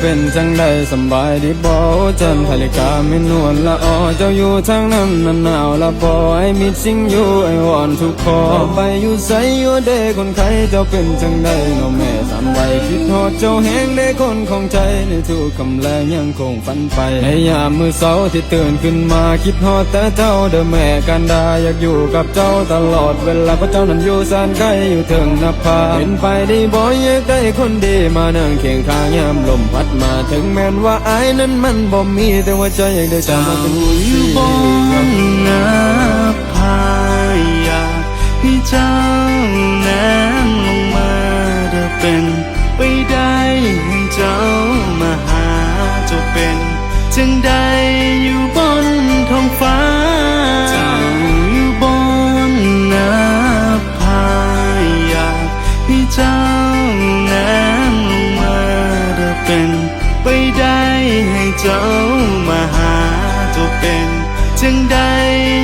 เป็นจังใดสบายดีบ่จันทลิกาไม่นวลละออเจ้าอยู่ทางนั้นนั้นหนาวละบ่ไอ้มิดสิงอยู่ไอ้วอนทุกคอไปอยู่ใสอยู่เด้คนไข้เจ้าเป็นจังใดน้องแม่สามใบคิดฮอดเจ้าแหงได้คนของใจในทุกคำแลงยังคงฝันไปในยามมือเสาที่ตื่นขึ้นมาคิดฮอดแต่เจ้าเด้อแม่กันดาอยากอยู่กับเจ้าตลอดเวลาเพราะเจ้านั้นอยู่แสนไกลอยู่ถึงนภาเป็นไปได้บ่อยากได้คนดีมานั่งเคียงข้างยามลมพัดมาถึงแม้นว่าอายนั้นมันบ่มีแต่ว่าใจอยากได้เจ้ามาเป็นคู่อยู่บนหน้าผาอยากให้เจ้านั้นลงมาเธอเป็นไปได้ เจ้ามาหาเจ้าเป็นจึงได้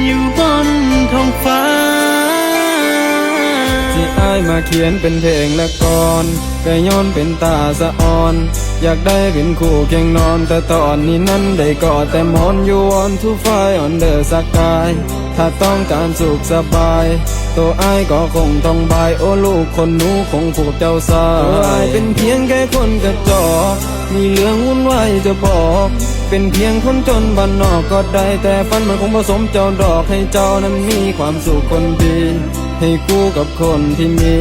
อยู่บนท้องฟ้า อายมาเขียนเป็นเพลงและก่อนก็ย้อนเป็นตาสะอ่อน อยากได้เป็นคู่เคียงนอน แต่ตอนนี้นั้นได้กอดแต่มอนอยู่ออนทูไฟออนเดอร์สกาย ถ้าต้องการสุขสบาย ตัวอายก็คงต้องบาย โอ้ลูกคนหนูคงผูกเจ้าสายตัวอายเป็นเพียงแค่คนกระจอกมีเรื่องวุ่นวายจะบอก เป็นเพียงคนจนบ้านนอกก็ได้ แต่ฝันมันคงผสมเจ้าดอกให้เจ้านั้นมีความสุขคนดี ให้คู่กับคนที่มี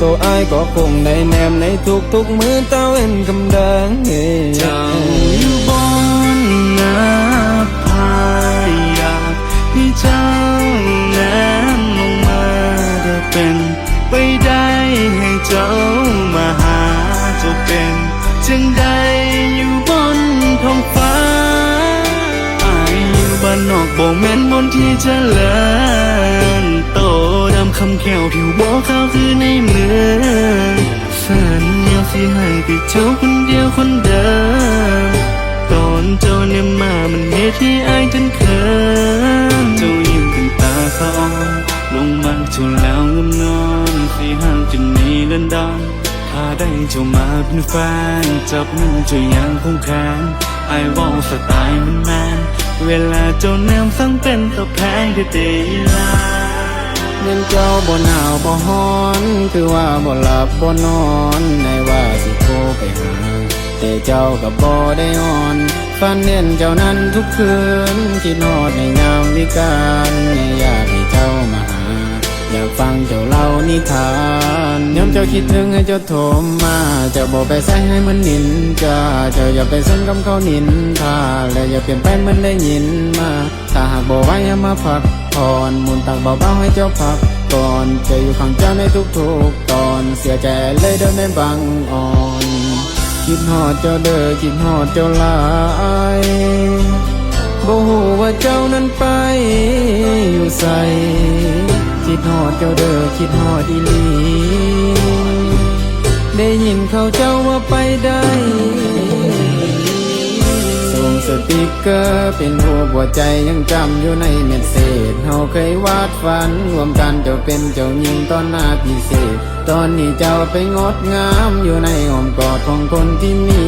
ตัวอายก็คงได้แนมในทุกๆมือเต้าเอ็นกำดังเอ้ยเจ้าอยู่บนน้าผาอยากให้เจ้านั้นลงมาเธอเป็นไปได้ให้เจ้ามาหาเจ้าเป็นจึงได้อยู่บนท้องฟ้าอายอยู่บ้านนอกบ่แม่นบนที่เจริญโตดำคำ แขวผิวบ่ขาคือในเมืองสัญญาสิให้แต่เจ้าคนเดียวคนเดิมตอนเจ้าเนี่ยมามันเหตุที่อายจนเขินเจ้ายิ้มเป็นตาสะออนลงมาเจ้าแล้วงมนอนสีห่างจนมีเล่นดอนถ้าได้เจ้ามาเป็นแฟนจับมือเจ้ายังคงแขนไอ้ว่าสไตล์มันแมนเวลาเจ้าแนมสั่งเป็นตะแพงที่เตยลา เน้นเจ้าบ่หนาวบ่ฮ้อน คือว่าบ่หลับบ่นอนในว่าสิโทรไปหา แต่เจ้าก็บ่ได้อ่อนฝันเห็นเจ้านั้นทุกคืนคิดฮอดในยามวิการอยากให้เจ้ามาหา อยากฟังเจ้าเล่านิทานย้ำเจ้าคิดถึงให้เจ้าโทรมาเจ้าบอกไปใส่ให้มันนินจาเจ้าอย่าไปสนกับเขานินทาและอย่าเปลี่ยนแปลงมันได้ยินมา ถ้าหากบอกไว้ให้มาพัก ผ่อนมุนตักเบาๆให้เจ้าพักก่อนจะอยู่ข้างเจ้าในทุกๆตอนเสียใจเลยเดินในบังอ่อนคิดฮอดเจ้าเด้อคิดฮอดเจ้าลายบ่ฮู้ว่าเจ้านั้นไปอยู่ใสคิดฮอดเจ้าเด้อคิดฮอดอีหลีได้ยินเขาเจ้าว่าไปได้ ติกเกอร์เป็นรูปหัวใจยังจำอยู่ในเม็ดเศษเฮาเคยวาดฝันรวมกันเจ้าเป็นเจ้าหญิงตอนหน้าพิเศษ ตอนนี้เจ้าไปงดงามอยู่ในอ้อมกอดของคนที่มี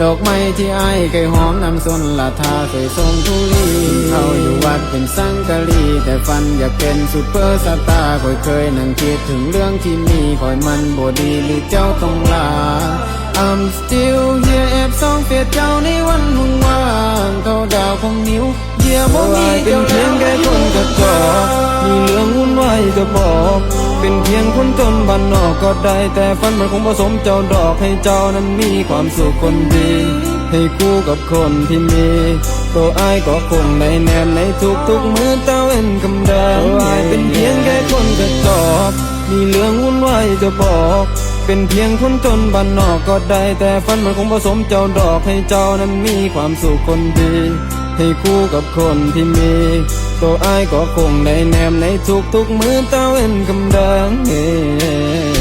ดอกไม้ที่ไอ้เคยหอมนำส้นละทาเคยทรงทุลีเขาอยู่วัดเป็นสังกะลีแต่ฝันอยากเป็นซุปเปอร์สตาร์คอยเคยนั่งคิดถึงเรื่องที่มีคอยมันบดีหรือเจ้าต้องลา I'm still here แอบส่องเฟียดเจ้าในวันหุ่งว่างเขาดาวของนิ้วเหยียบบ่มีเป็นเพียงแค่คนกระจอกมีเรื่องวุ่นวายจะบอก เป็นเพียงคนจนบ้านนอกก็ได้ แต่ฝันมันคงผสมเจ้าดอกให้เจ้านั้นมีความสุขคนดีให้คู่กับคนที่มีตัวอายก็คงได้แนมในทุกๆมือเต้าเอ็นคำแดงตัวอายเป็นเพียงแค่คนกระจอกมีเรื่องวุ่นวายจะบอก เป็นเพียงคนจนบ้านนอกก็ได้ แต่ฝันมันคงผสมเจ้าดอกให้เจ้านั้นมีความสุขคนดี ให้คู่กับคนที่มีตัวอายก็คงได้แนมในทุกทุกมือเต้าเอ็นกำดังเฮ้